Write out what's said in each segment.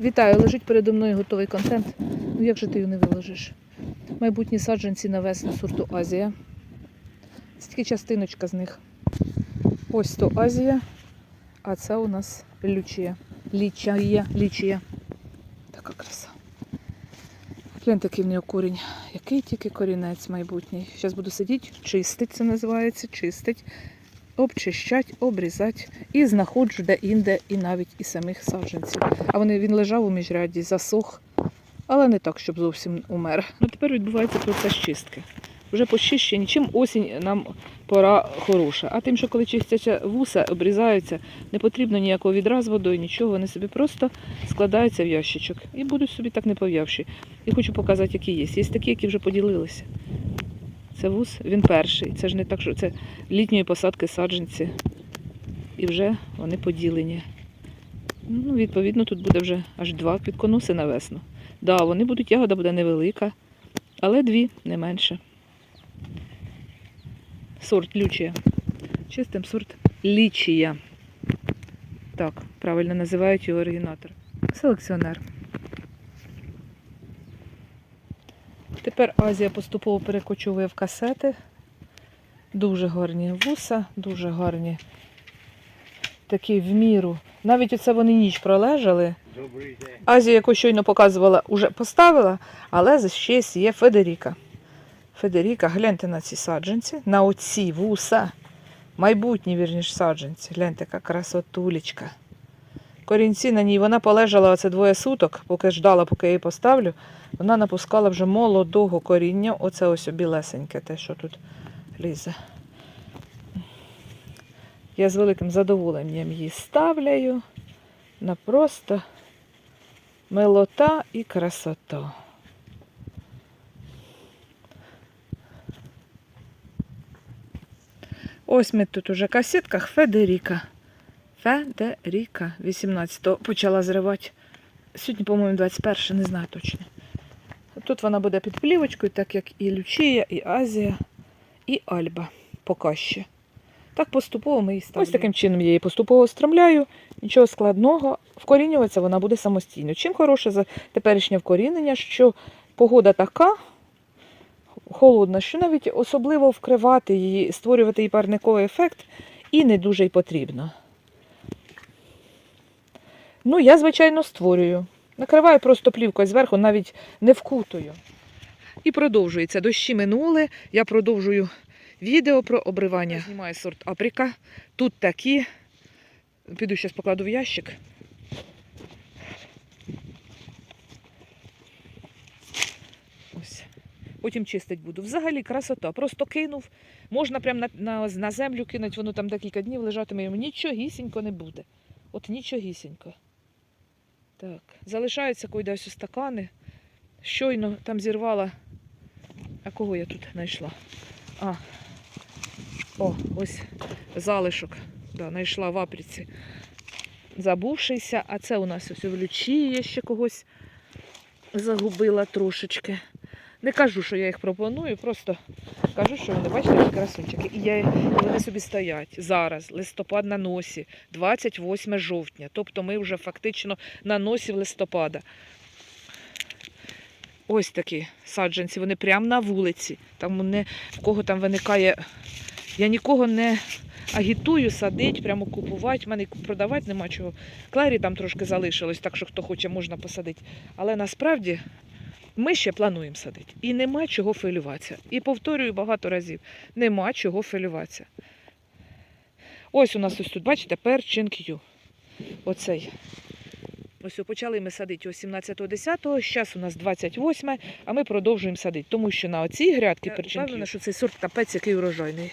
Вітаю, лежить передо мною готовий контент. Ну як же ти його не виложиш? Майбутні саджанці на весну сорту Азія. Це тільки частиночка з них. Ось то Азія, а це у нас лючія. Лічія, лічія. Така краса. Гляньте, який в нього корінь. Який тільки корінець майбутній. Зараз буду сидіти, чистить це називається, чистить, обчищать, обрізати. І знаходжу де-інде, і навіть і самих саджанців. А вони, він лежав у міжряді, засох, але не так, щоб зовсім умер. Ну тепер відбувається процес чистки. Вже почищені, чим осінь нам пора хороша. А тим, що коли чистяться вуса, обрізаються, не потрібно ніякого відра з водою, нічого, вони собі просто складаються в ящичок і будуть собі так не пов'явші. І хочу показати, які є. Є такі, які вже поділилися. Це вуз, він перший. Це ж не так, що це літньої посадки саджанці. І вже вони поділені. Ну, відповідно, тут буде вже аж два квітконоси на весну. Да, вони будуть, ягода буде невелика, але дві, не менше. Сорт лючія. Чистим сорт лічія. Так, правильно називають його оригінатор. Селекціонер. Тепер Азія поступово перекочує в касети. Дуже гарні вуса, дуже гарні. Такі в міру. Навіть оце вони ніч пролежали. Азія, яку щойно показувала, вже поставила, але ще є Федеріка. Федеріка, гляньте на ці саджанці, на оці вуса. Майбутні, вірніш, саджанці. Гляньте, яка красотулечка. Корінці на ній, вона полежала оце двоє суток, поки ждала, поки я її поставлю. Вона напускала вже молодого коріння. Оце ось білесеньке, те, що тут лізе. Я з великим задоволенням її ставляю. На просто милота і красота. Ось ми тут уже касетках Федеріка. Федеріка. 18-го почала зривати. Сьогодні, по-моєму, 21 не знаю точно. Тут вона буде під плівочкою, так як і Лючія, і Азія, і Альба. Поки ще. Так поступово ми її ставимо. Ось таким чином я її поступово стромляю. Нічого складного. Вкорінюватися вона буде самостійно. Чим хороше за теперішнє вкорінення, що погода така холодна, що навіть особливо вкривати її, створювати їй парниковий ефект і не дуже й потрібно. Ну, я, звичайно, створюю. Накриваю просто плівкою зверху, навіть не вкутую. І продовжується. Дощі минули. Я продовжую відео про обривання. Я знімаю сорт Апріка. Тут такі. Піду зараз покладу в ящик. Ось. Потім чистить буду. Взагалі красота. Просто кинув. Можна прямо на, на, на землю кинути, воно там декілька днів лежатиме, йому нічогісінько не буде. От нічогісінько. Так, залишаються койде ось стакани. Щойно там зірвала. А кого я тут знайшла? А. О, ось залишок. Да, знайшла в апріці. Забувшися, а це у нас ось у лючі є ще когось загубила трошечки. Не кажу, що я їх пропоную, просто кажу, що вони, бачите, які красунчики. І, я, і вони собі стоять зараз, листопад на носі, 28 жовтня. Тобто ми вже фактично на носі в листопада. Ось такі саджанці, вони прямо на вулиці. Там не, в кого там виникає. Я нікого не агітую садити, прямо купувати. В мене продавати нема чого. Клері там трошки залишилось, так що хто хоче, можна посадити. Але насправді ми ще плануємо садити. І нема чого хвилюватися. І повторюю багато разів: нема чого хвилюватися. Ось у нас ось тут, бачите, перчинк'ю. Оцей. Ось почали ми садити о 17.10, зараз у нас 28, а ми продовжуємо садити, тому що на оцій грядки перчинки. Впевнена, що цей сорт капець, який урожайний.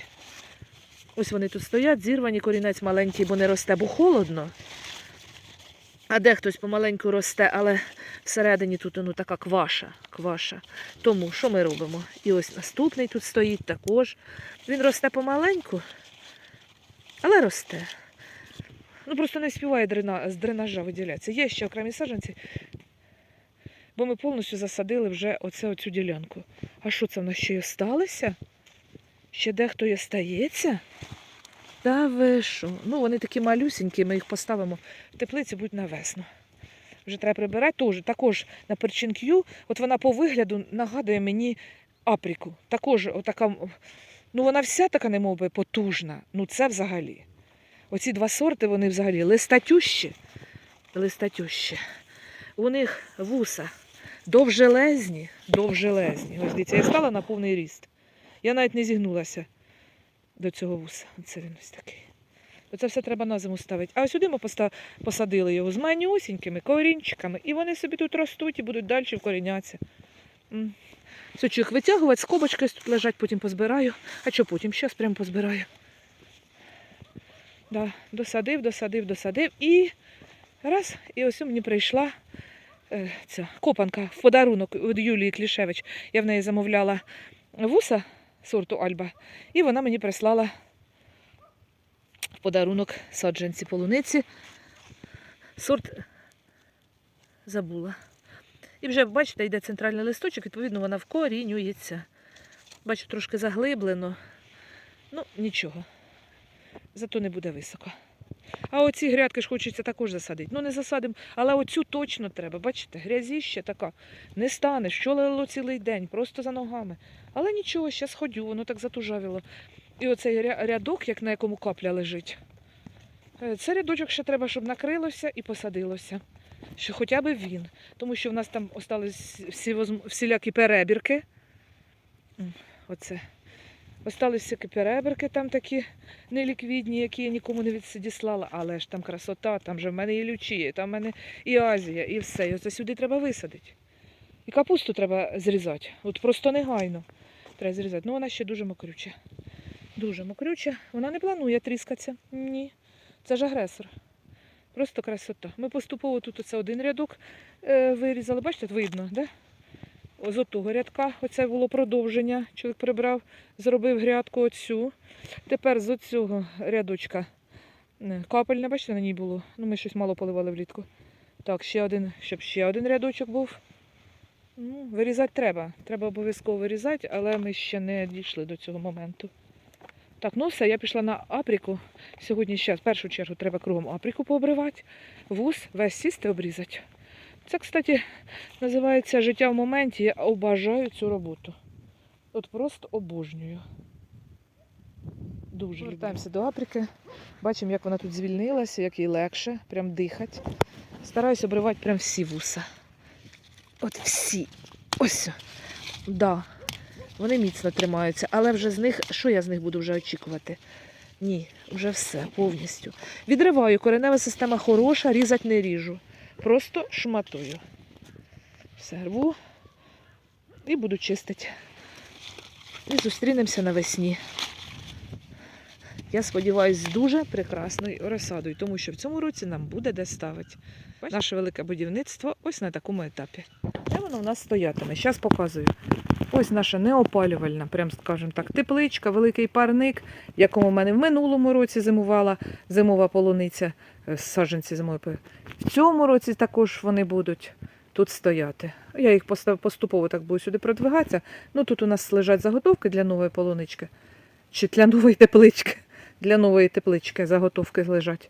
Ось вони тут стоять, зірвані, корінець маленький, бо не росте, бо холодно. А де хтось помаленьку росте, але всередині тут ну, така кваша, кваша. Тому що ми робимо? І ось наступний тут стоїть також. Він росте помаленьку, але росте. Ну просто не співає дрена, з дренажа виділятися. Є ще окремі саджанці, бо ми повністю засадили вже оце, оцю ділянку. А що це в нас ще й осталося? Ще дехто й остається? Та ви що? Ну, вони такі малюсінькі, ми їх поставимо в теплиці, будь на весну. вже треба прибирати. Теж, також на перчинкю, от вона по вигляду нагадує мені апріку. Також отака, ну вона вся така немов би потужна. Ну це взагалі. Оці два сорти, вони взагалі листатющі. Листатющі. У них вуса довжелезні, довжелезні. Ось дивіться, я стала на повний ріст. Я навіть не зігнулася до цього вуса. Це він ось такий. Оце все треба на зиму ставити. А сюди ми посадили його з манюсінькими корінчиками, і вони собі тут ростуть і будуть далі вкорінятися. Їх витягувати, скобочки тут лежать, потім позбираю. А що потім? Щас прямо позбираю. Да, досадив, досадив, досадив і раз, і ось мені прийшла е, ця копанка в подарунок від Юлії Клішевич. Я в неї замовляла вуса сорту Альба, і вона мені прислала в подарунок саджанці полуниці. Сорт забула. І вже, бачите, йде центральний листочок, відповідно, вона вкорінюється. Бачу, трошки заглиблено. Ну, нічого. Зато не буде високо. А оці грядки ж хочеться також засадити. Ну, не засадимо, але оцю точно треба. Бачите, грязіще така. Не стане, що лило цілий день, просто за ногами. Але нічого, ще сходю, воно так затужавіло. І оцей рядок, як на якому капля лежить. е, Це рядочок ще треба, щоб накрилося і посадилося. Що хоча б він. Тому що в нас там остались всі, всілякі перебірки. Оце. Остались всякі перебірки там такі неліквідні, які я нікому не відсидіслала, але ж там красота, там же в мене і лючія, там в мене і Азія, і все. І оце сюди треба висадити. І капусту треба зрізати. От просто негайно треба зрізати. Ну вона ще дуже мокрюча. Дуже мокрюча. Вона не планує тріскатися. Ні. Це ж агресор. Просто красота. Ми поступово тут оце один рядок е, вирізали. Бачите, видно, да? З отого рядка. Оце було продовження. Чоловік прибрав, зробив грядку оцю. Тепер з оцього рядочка е, капельне, бачите, на ній було. Ну, ми щось мало поливали влітку. Так, ще один, щоб ще один рядочок був. Ну, вирізати треба. Треба обов'язково вирізати, але ми ще не дійшли до цього моменту. Так, ну все, я пішла на апріку. Сьогодні ще в першу чергу треба кругом апріку пообривати, вуз весь сісти обрізати. Це, кстати, називається життя в моменті. Я обожаю цю роботу. От просто обожнюю. Дуже Повертаємося до априки. Бачимо, як вона тут звільнилася, як їй легше, прям дихати. Стараюсь обривати прям всі вуса. От всі. Ось. Да. Вони міцно тримаються, але вже з них, що я з них буду вже очікувати? Ні, вже все, повністю. Відриваю, коренева система хороша, різати не ріжу. Просто шматую. Все, рву і буду чистити. І зустрінемося навесні. Я сподіваюся, з дуже прекрасною розсадою, тому що в цьому році нам буде де ставити. Наше велике будівництво ось на такому етапі. Де воно в нас стоятиме? Зараз показую. Ось наша неопалювальна, прям скажемо так, тепличка, великий парник, в якому в мене в минулому році зимувала зимова полуниця, е, саджанці зимової. В цьому році також вони будуть тут стояти. Я їх поступово так буду сюди продвигатися. Ну тут у нас лежать заготовки для нової полунички. Чи для нової теплички. Для нової теплички заготовки лежать.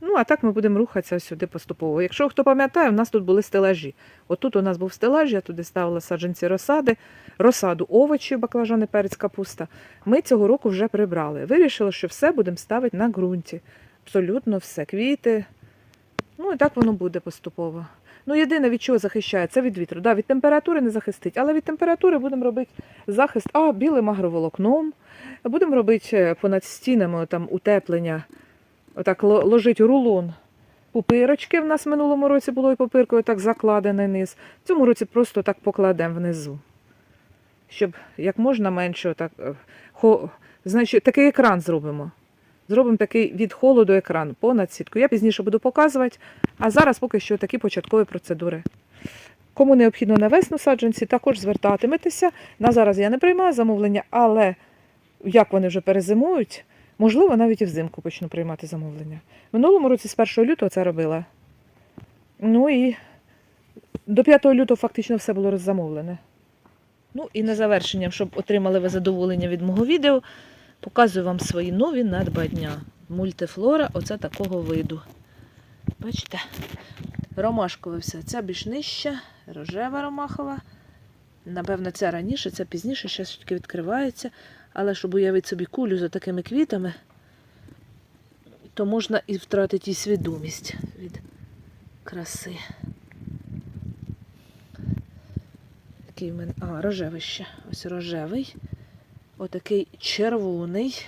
Ну, а так ми будемо рухатися сюди поступово. Якщо хто пам'ятає, у нас тут були стелажі. Отут у нас був стелаж, я туди ставила саджанці розсади, розсаду овочі, баклажани, перець, капуста. Ми цього року вже прибрали. Вирішили, що все будемо ставити на ґрунті. Абсолютно все. Квіти. Ну і так воно буде поступово. Ну, єдине, від чого захищає, це від вітру. Да, від температури не захистить, але від температури будемо робити захист а, білим агроволокном. Будемо робити е, понад стінами там утеплення. Отак ложить рулон пупирочки. В нас в минулому році було і пупиркою так закладений низ. В цьому році просто так покладемо внизу. Щоб як можна менше отак, е, хо, значить, такий екран зробимо. Зробимо такий від холоду екран понад сітку. Я пізніше буду показувати, а зараз поки що такі початкові процедури. Кому необхідно на весну саджанці, також звертатиметеся. На зараз я не приймаю замовлення, але як вони вже перезимують, можливо, навіть і взимку почну приймати замовлення. Минулому році з 1 лютого це робила. Ну і до 5 лютого фактично все було роззамовлене. Ну і на завершення, щоб отримали ви задоволення від мого відео, показую вам свої нові надбання. Мультифлора, оце такого виду. Бачите? Ромашкова вся. Ця більш нижча, рожева ромахова. Напевно, ця раніше, ця пізніше, зараз все-таки відкривається. Але щоб уявити собі кулю за такими квітами, то можна і втратити і свідомість від краси. Такий в мене. А, рожевий ще. Ось рожевий. Отакий червоний,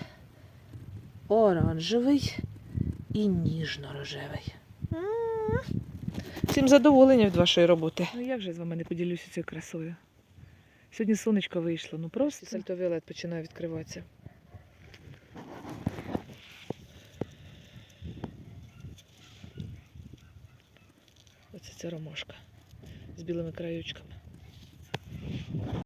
оранжевий і ніжно-рожевий. Всім задоволення від вашої роботи. Ну як же з вами не поділюся цією красою? Сьогодні сонечко вийшло, ну просто сальтовіолет починає відкриватися. Оце ця ромашка з білими краючками.